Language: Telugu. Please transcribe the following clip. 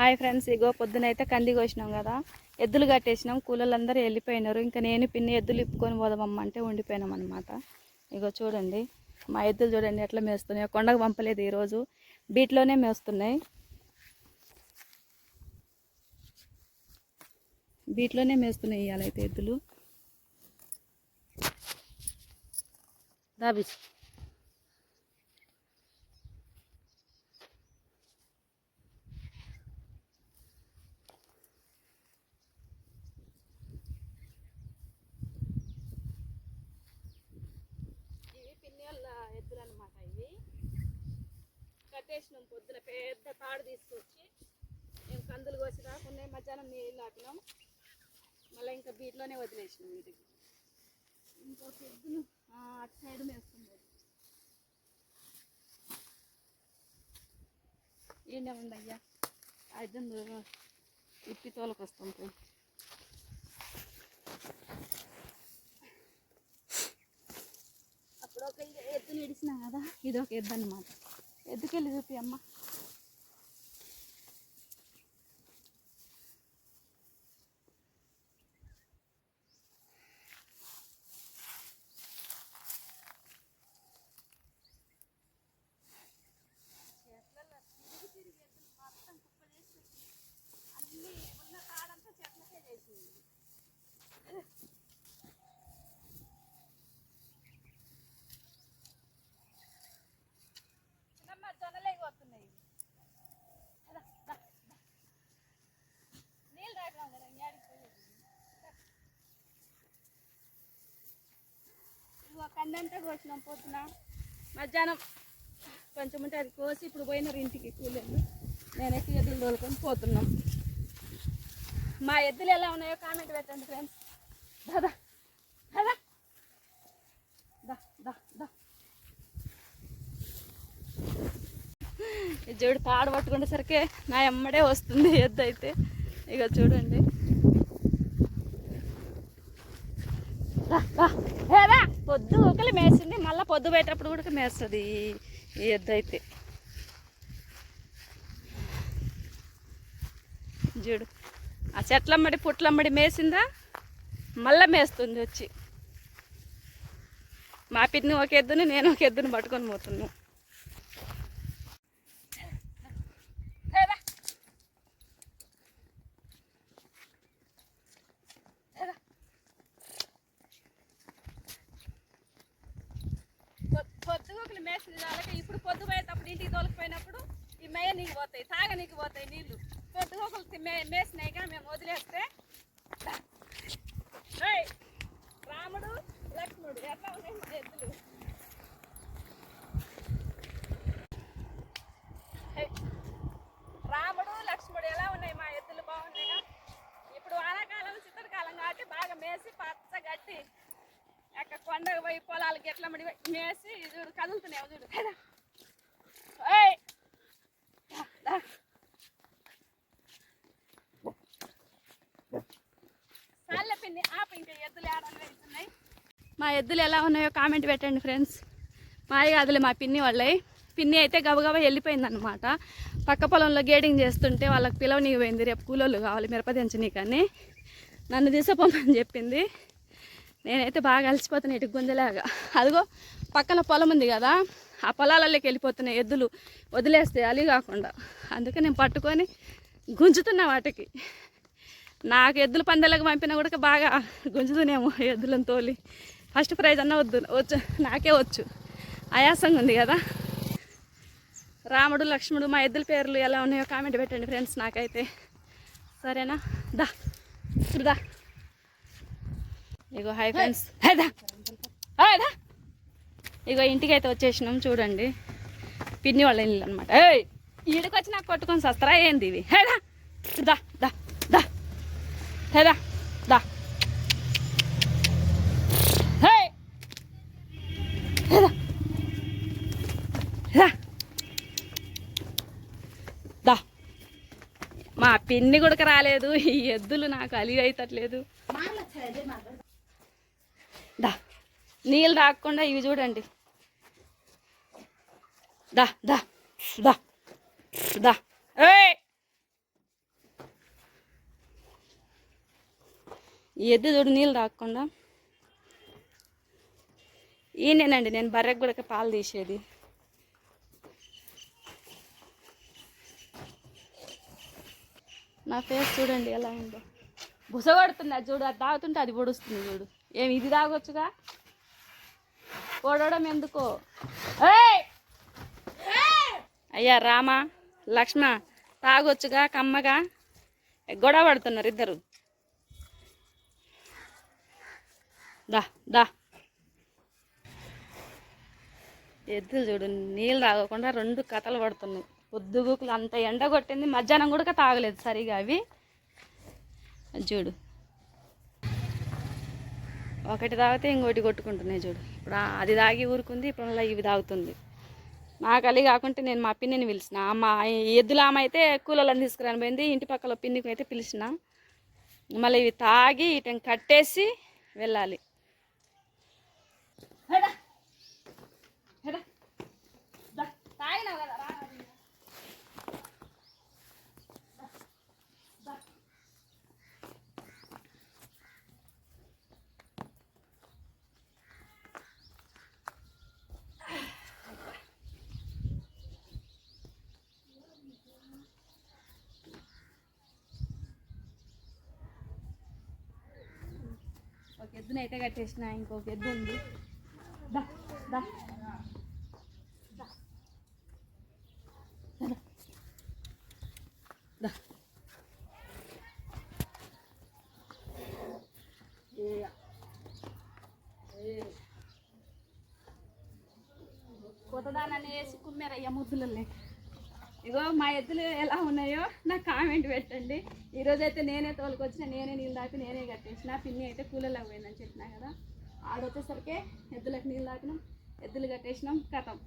హాయ్ ఫ్రెండ్స్ ఇగో పొద్దునైతే కంది కోసినాం కదా. ఎద్దులు కట్టేసినాం కూలలందరూ వెళ్ళిపోయినారు. ఇంకా నేను పిన్ని ఎద్దులు ఇప్పుకొని పోదామమ్మ అంటే ఉండిపోయినాం అనమాట ఇగో చూడండి మా ఎద్దులు చూడండి ఎట్లా మేస్తున్నాయి. కొండకు పంపలేదు ఈరోజు బీట్లోనే మేస్తున్నాయి. బీట్లోనే మేస్తున్నాయి ఇవాళైతే ఎద్దులు. దాబిస్ ఇవి పిన్ని వాళ్ళ ఎద్దులు అనమాట ఇవి కట్టేసినాం పొద్దున పెద్ద తాడు తీసుకొచ్చి మేము కందులు కోసి రాకుండా మధ్యాహ్నం నీళ్ళు ఆపినాం మళ్ళీ ఇంకా బీట్లోనే వదిలేసినాం వీటికి ఇంకొక ఎద్దులు అటు సైడ్ వేస్తుంది ఏండే ఉందయ్యా ఆ ఎద్దును ఇప్పి తోలుకొస్తాం పోయి. అప్పుడు ఒక ఎద్దు నిడిచినా కదా ఇది ఒక ఎద్దు అనమాట ఎద్దుకెళ్ళి చూపి అమ్మ కందంతా కోసినాం పొద్దున మధ్యాహ్నం కొంచెం ఉంటే అది కోసి ఇప్పుడు పోయినారు ఇంటికి కూలీలు. నేనైతే ఎద్దులు తోలుకొని పోతున్నాం. మా ఎద్దులు ఎలా ఉన్నాయో కామెంట్ పెట్టండి ఫ్రెండ్స్. దాదా దాదా దా దా. దా ఈ జోడు తాడు పట్టుకునేసరికి నా ఎమ్మడే వస్తుంది ఎద్దు అయితే. ఇక చూడండి. రా. పొద్దు ఒకలి మేసింది మళ్ళీ పొద్దు పెట్టేటప్పుడు కూడా మేస్తుంది ఈ- ఈ ఎద్దు అయితే. చూడు ఆ చెట్లమ్మడి పుట్లమ్మడి మేసిందా? మళ్ళా మేస్తుంది వచ్చి. మా పిన్ని ఒక ఎద్దుని నేను ఒక ఎద్దును పట్టుకొని పోతున్నాను పొద్దుగోకులు మేసింది అలాగే ఇప్పుడు పొద్దు పోయేటప్పుడు ఇంటికి తోలిపోయినప్పుడు ఈ మేయ నీకు పోతాయి తాగనీకి పోతాయి నీళ్ళు. పొద్దుగోకులు మే మేసినాయిగా మేము వదిలేస్తే. రాముడు లక్ష్మణుడు ఎట్లా ఉన్నాయి మా ఎద్దులు? రాముడు లక్ష్మణుడు ఎలా ఉన్నాయి మా ఎద్దులు? బాగున్నాయిగా ఇప్పుడు వానాకాలం చిత్తడికాలం కాబట్టి బాగా మేసి పచ్చ గట్టి అక్కడ కొండకు పోయి పొలాలకి ఎట్లా మడి మేసి చూడు కదులుతున్నాయి చూడు. కదా ఏయ్! దా, దా. చాలే పిన్ని ఆపు ఇంకా ఎద్దులు ఏడాలు వెళ్తున్నాయి మా ఎద్దులు ఎలా ఉన్నాయో కామెంట్ పెట్టండి ఫ్రెండ్స్ మాది కాదులే మా పిన్ని వాళ్ళవి పిన్ని అయితే గబగబా వెళ్ళిపోయిందనమాట పక్క పొలంలో గేడింగ్ చేస్తుంటే వాళ్ళకి పిలవనీకి పోయింది రేపు కూలోళ్ళు కావాలి మిరప కానీ నన్ను తీసుకుపోమని చెప్పింది. నేనైతే బాగా అలసిపోతున్నాను ఇటు గుంజలాగా. అదిగో పక్కన పొలం ఉంది కదా ఆ పొలాలలోకి వెళ్ళిపోతున్నాయి ఎద్దులు వదిలేస్తే అలీ కాకుండా అందుకే నేను పట్టుకొని గుంజుతున్నా వాటికి. నాకు ఎద్దుల పందాలకు పంపినా కూడా బాగా గుంజుతున్నాము ఎద్దులను తోలి. ఫస్ట్ ప్రైజ్ అన్న వద్దు. వచ్చు నాకే వచ్చు. ఆయాసంగా ఉంది కదా. రాముడు లక్ష్మణుడు మా ఎద్దుల పేర్లు ఎలా ఉన్నాయో కామెంట్ పెట్టండి ఫ్రెండ్స్ నాకైతే. సరేనా? దా. ఇప్పుడు ఇగో హాయ్ ఫ్రెండ్స్ దా. ఇగో ఇంటికి అయితే వచ్చేసినాం చూడండి. పిన్ని వాళ్ళ ఇల్లు అనమాట ఏయ్ ఈడికి వచ్చి నాకు కొట్టుకొని సస్తరా ఏంది ఇవి? హేదా దా దా. దా దా హే దా దా మా పిన్ని కూడా రాలేదు. ఈ ఎద్దులు నాకు అలి అవుతట్లేదు దా. నీళ్ళు రాకుండా ఇవి చూడండి. దా దా దా దా. ఏయ్! ఈ ఎద్దు చూడు నీళ్ళు తాగకుండా ఈయనేనండి నేను బర్రెకు కూడా పాలు తీసేది. నా ఫేస్ చూడండి ఎలా ఉందో. బుస కొడుతుంది అది చూడు అది తాగుతుంటే అది పొడుస్తుంది చూడు. ఏమి ఇది తాగొచ్చుగా? పొడవడం ఎందుకో? అయ్యా రామ లక్ష్మ తాగొచ్చుగా కమ్మగా? గొడవ పడుతున్నారు ఇద్దరు. దా దా. ఎద్దులు చూడు నీళ్ళు తాగకుండా రెండు కథలు పడుతున్నాయి. పొద్దుగుకులు అంత ఎండ కొట్టింది మధ్యాహ్నం కూడా తాగలేదు సరిగా అవి. చూడు. ఒకటి తాగితే ఇంకోటి కొట్టుకుంటున్నాయి చూడు. ఇప్పుడు అది తాగి ఊరుకుంది ఇప్పుడు మళ్ళీ ఇవి తాగుతుంది. నాకు అలీ కాకుంటే నేను మా పిన్నిని పిలిచిన. మా ఎద్దుల ఆమె అయితే కూలలో తీసుకురాని పోయింది. ఇంటి పక్కల పిన్నికి అయితే పిలిచిన. మళ్ళీ ఇవి తాగి ఇటు కట్టేసి వెళ్ళాలి. ఒక ఎద్దునైతే అయితే కట్టేసిన ఇంకొక ఎద్దు ఉంది. కొత్తదానాన్ని వేసి కుమ్మారయ్యా ముద్దులల్లే. ఇగో మా ఎద్దులు ఎలా ఉన్నాయో నాకు కామెంట్ పెట్టండి. ఈరోజైతే నేనే తోలుకొచ్చిన నేనే నీళ్ళు దాపి నేనే కట్టేసిన పిన్ని అయితే కూలర్లోకి పోయిందని చెప్పినా కదా. ఆడొచ్చేసరికి ఎద్దులకు నీళ్ళు దాపినాం ఎద్దులు కట్టేసినాం కథం